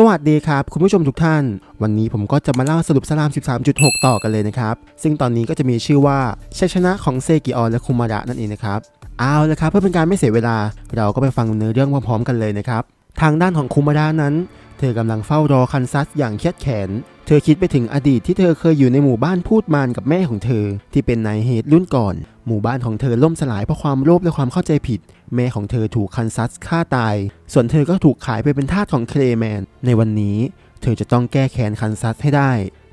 สวัสดีครับ คุณผู้ชมทุกท่าน วันนี้ผมก็จะมาเล่าสรุปสลาม 13.6 ต่อกันเลยนะครับ ซึ่งตอนนี้ก็จะมีชื่อว่าชัยชนะของเซกิออนและคุมาระนั่นเองนะครับ เอาละครับเพื่อเป็นการไม่เสียเวลา เราก็ไปฟังเนื้อเรื่องพร้อมๆกันเลยนะครับ ทางด้านของคุมาระนั้น เธอกำลังเฝ้ารอคันซัสอย่างเครียดแขน เธอคิดไปถึงอดีตที่เธอเคยอยู่ในหมู่บ้านพูดมารกับแม่ของเธอ ที่เป็นนายเฮดรุ่นก่อน หมู่บ้านของเธอล่มสลายเพราะความโลภและความเข้าใจผิด แม่ของเธอถูกคันซัสฆ่าตาย ส่วนเธอก็ถูกขายไปเป็นทาสของเคลแมน ในวันนี้ เธอจะต้องแก้แค้นคันซัสให้ได้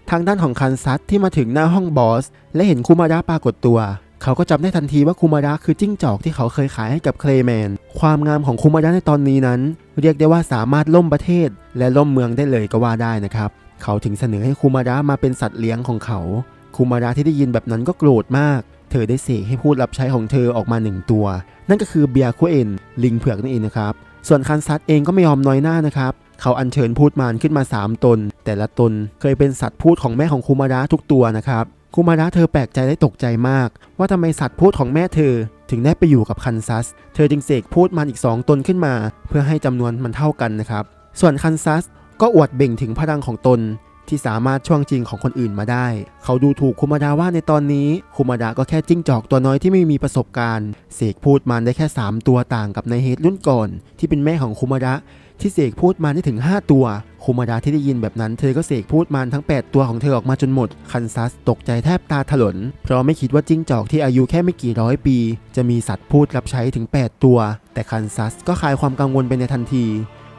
ทางด้านของคันซัสที่มาถึงหน้าห้องบอส และเห็นคุมาระปรากฏตัวเขาก็จำได้ทันทีว่าคุมาระคือจิ้งจอกที่เขาเคยขายให้กับเคลแมน ความงามของคุมาระในตอนนี้นั้น เรียกได้ว่าสามารถล่มประเทศ และล่มเมืองได้เลยก็ว่าได้นะครับ เขาถึงเสนอให้คุมาระมาเป็นสัตว์เลี้ยงของเขาคุมาระที่ได้ยินแบบนั้นก็โกรธมาก เธอได้เสกให้พูดรับใช้ของเธอออกมาหนึ่งตัว นั่นก็คือเบียร์คูเอ็นลิงเผือกนั่นเองนะครับ ส่วนคันซัตเองก็ไม่ยอมน้อยหน้านะครับ เขาอัญเชิญพูดมารขึ้นมา 3 ตน แต่ละตนเคยเป็นสัตว์พูดของแม่ของคุมาระทุกตัวนะครับคุมาระเธอแปลกใจและตกใจมาก ว่าทำไมสัตว์พูดของแม่เธอ ถึงได้ไปอยู่กับคันซัส เธอจึงเสกพูดมารอีก 2 ตนขึ้นมา เพื่อให้จำนวนมันเท่ากันนะครับ ส่วนคันซัส ก็อวดเบ่งถึงพลังของตนที่สามารถช่วงจริงของคนอื่นมาได้ เขาดูถูกคุมาดาว่าในตอนนี้ คุมาดาก็แค่จิ้งจอกตัวน้อยที่ไม่มีประสบการณ์ เสกพูดมันได้แค่ 3 ตัวต่างกับในเฮดรุ่นก่อน ที่เป็นแม่ของคุมาดะที่เสกพูดมันได้ถึง 5 ตัว คุมาดาที่ได้ยินแบบนั้น เธอก็เสกพูดมันทั้ง 8 ตัวของเธอออกมาจนหมด คันซัสตกใจแทบตาถลน เพราะไม่คิดว่าจิ้งจอกที่อายุแค่ไม่กี่ร้อยปี จะมีสัตว์พูดรับใช้ถึง 8 ตัว แต่คันซัสก็คลายความกังวลไปในทันที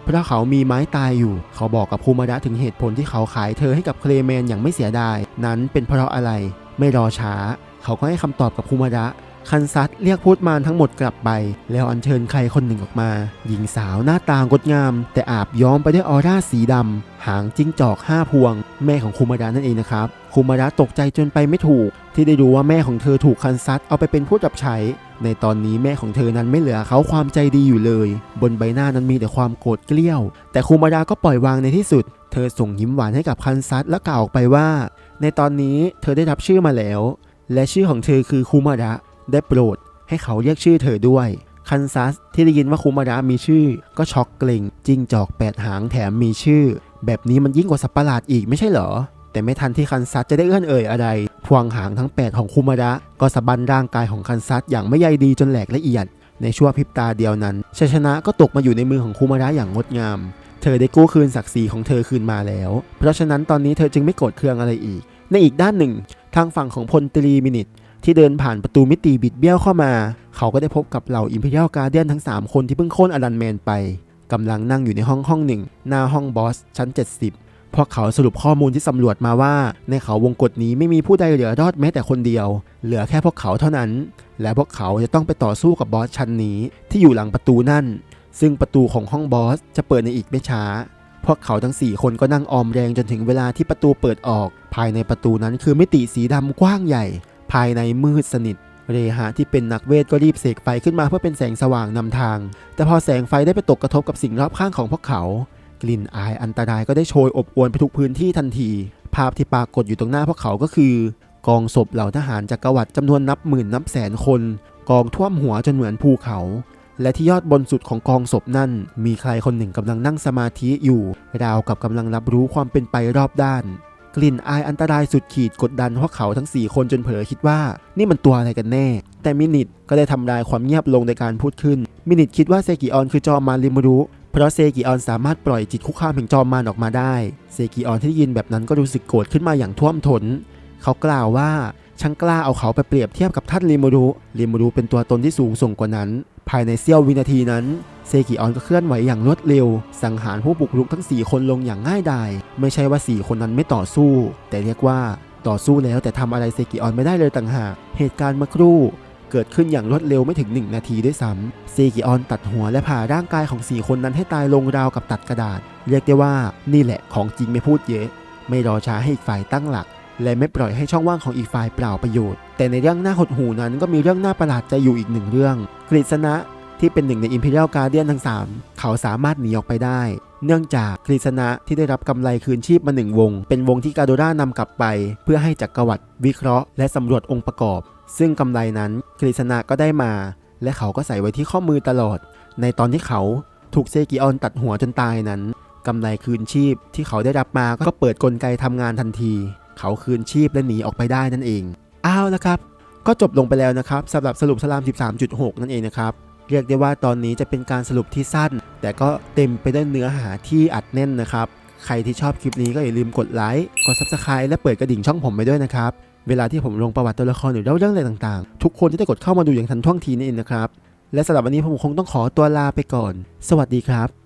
เพราะเขามีไม้ตายอยู่ เขาบอกกับภูมาดะถึงเหตุผลที่เขาขายเธอให้กับเคลเมนอย่างไม่เสียดาย นั้นเป็นเพราะอะไร ไม่รอช้า เขาก็ให้คำตอบกับภูมาดะ คันซัตเรียกพูดมารทั้งหมดกลับไป แล้วอัญเชิญใครคนหนึ่งออกมา หญิงสาวหน้าตางดงาม แต่อาบย้อมไปด้วยออร่าสีดำ หางจิ้งจอกห้าพวง แม่ของคูมาดะนั่นเองนะครับคูมาดะตกใจจนไปไม่ถูก ที่ได้รู้ว่าแม่ของเธอถูกคันซัตเอาไปเป็นผู้รับใช้ในตอนนี้แม่ของเธอนั้นไม่เหลือเขาความใจดีอยู่เลย บนใบหน้านั้นมีแต่ความโกรธเกลี้ยว แต่คูมาดาก็ปล่อยวางในที่สุด เธอส่งยิ้มหวานให้กับคันซัตและกล่าวออกไปว่า ในตอนนี้เธอได้รับชื่อมาแล้ว และชื่อของเธอคือคูมาดะ ได้โปรดให้เขาเรียกชื่อเธอด้วยคันซัสที่ได้ยินว่าคูมาดะมีชื่อ ก็ช็อกเกรงจิ้งจอกแปดหางแถมมีชื่อ แบบนี้มันยิ่งกว่าสัประหลาดอีกไม่ใช่เหรอ แต่ไม่ทันที่คันซัสจะได้เอื้อนเอ่ยอะไรพวงหางทั้ง 8 ของคุมาดะก็สะบันร่างกายของคันซัสอย่างไม่ใยดีจนแหลกละเอียด ในช่วงพริบตาเดียวนั้นชัยชนะก็ตกมาอยู่ในมือของคุมาดะอย่างงดงาม เธอได้กู้คืนศักดิ์ศรีของเธอคืนมาแล้ว เพราะฉะนั้นตอนนี้เธอจึงไม่โกรธเคืองอะไรอีก ในอีกด้านหนึ่ง ทางฝั่งของพลตรีมินิต ที่เดินผ่านประตูมิติบิดเบี้ยวเข้ามา เขาก็ได้พบกับเหล่าอิมพีเรียลการ์เดียนทั้ง 3 คนที่เพิ่งโค่นอดันแมนไปกำลังนั่งอยู่ในห้องห้องหนึ่ง หน้าห้องบอส ชั้น 70 พวกเขาสรุปข้อมูลที่สำรวจมาว่า ในเขาวงกฏนี้ไม่มีผู้ใดเหลือรอดแม้แต่คนเดียว เหลือแค่พวกเขาเท่านั้น และพวกเขาจะต้องไปต่อสู้กับบอสชั้นนี้ที่อยู่หลังประตูนั่น ซึ่งประตูของห้องบอสจะเปิดในอีกไม่ช้า พวกเขาทั้ง 4 คนก็นั่งออมแรงจนถึงเวลาที่ประตูเปิดออก ภายในประตูนั้นคือมิติสีดำกว้างใหญ่ายในมืดสนิท เรหะที่เป็นนักเวทก็รีบเสกไฟขึ้นมาเพื่อเป็นแสงสว่างนำทาง แต่พอแสงไฟได้ไปตกกระทบกับสิ่งรอบข้างของพวกเขา กลิ่นอายอันตรายก็ได้โชยอบอวนไปทุกพื้นที่ทันที ภาพที่ปรากฏอยู่ตรงหน้าพวกเขาก็คือ กองศพเหล่าทหารจักรวรรดิจำนวนนับหมื่นนับแสนคน กองท่วมหัวจนเหมือนภูเขาและที่ยอดบนสุดของกองศพนั่น มีใครคนหนึ่งกำลังนั่งสมาธิอยู่ ราวกับกำลังรับรู้ความเป็นไปรอบด้าน กลิ่นอายอันตรายสุดขีดกดดันพวกเขาทั้ง 4 คนจนเผลอคิดว่า นี่มันตัวอะไรกันแน่ แต่มินิตก็ได้ทำลายความเงียบลงในการพูดขึ้น มินิตคิดว่าเซกิออนคือจอมมารริมุรุเพราะเซกิออนสามารถปล่อยจิตคุกคามแห่งจอมมารออกมาได้ เซกิออนที่ได้ยินแบบนั้นก็รู้สึกโกรธขึ้นมาอย่างท่วมทนเขากล่าวว่าช่างกล้าเอาเขาไปเปรียบเทียบกับท่านริมุรุริมุรุเป็นตัวตนที่สูงส่งกว่านั้น ภายในเสี้ยววินาทีนั้น เซกิออนก็เคลื่อนไหวอย่างรวดเร็ว สังหารผู้บุกรุกทั้ง 4 คนลงอย่างง่ายดาย ไม่ใช่ว่า 4 คนนั้นไม่ต่อสู้ แต่เรียกว่าต่อสู้แล้วแต่ทำอะไรเซกิออนไม่ได้เลยต่างหาก เหตุการณ์เมื่อครู่ เกิดขึ้นอย่างรวดเร็วไม่ถึง 1 นาทีด้วยซ้ำเซกิออนตัดหัวและผ่าร่างกายของ 4 คนนั้นให้ตายลงราวกับตัดกระดาษ เรียกได้ว่านี่แหละของจริงไม่พูดเยอะ ไม่รอช้าให้อีกฝ่ายตั้งหลักและไม่ปล่อยให้ช่องว่างของอีกฝ่ายเปล่าประโยชน์ แต่ในเรื่องหน้าหดหูนั้นก็มีเรื่องหน่าประหลาดใจอยู่อีกหนึ่งเรื่อง กฤษณะ ที่เป็นหนึ่งใน Imperial Guardian ทั้ง 3 เขาสามารถหนีออกไปได้ เนื่องจากกฤษณะที่ได้รับกำไรคืนชีพมาหนึ่งวง เป็นวงที่กาโดรานำกลับไป เพื่อให้จักรวรรดิวิเคราะห์และสำรวจองค์ประกอบ ซึ่งกำไรนั้นกฤษณะก็ได้มา และเขาก็ใส่ไว้ที่ข้อมือตลอด ในตอนที่เขาถูกเซกิออนตัดหัวจนตายนั้นกำไรคืนชีพที่เขาได้รับมาก็เปิดกลไกทำงานทันที เขาคืนชีพและหนีออกไปได้นั่นเอง อ้าวแล้วครับ ก็จบลงไปแล้วนะครับสำหรับสรุปสลาม 13.6 นั่นเองนะครับ เรียกได้ว่าตอนนี้จะเป็นการสรุปที่สั้น แต่ก็เต็มไปด้วยเนื้อหาที่อัดแน่นนะครับ ใครที่ชอบคลิปนี้ก็อย่าลืมกดไลค์ กด Subscribe และเปิดกระดิ่งช่องผมไปด้วยนะครับ เวลาที่ผมลงประวัติตัวละครหรือเล่าเรื่องอะไรต่างๆ ทุกคนจะได้กดเข้ามาดูอย่างทันท่วงทีนั่นเองนะครับ และสำหรับวันนี้ผมคงต้องขอตัวลาไปก่อน สวัสดีครับ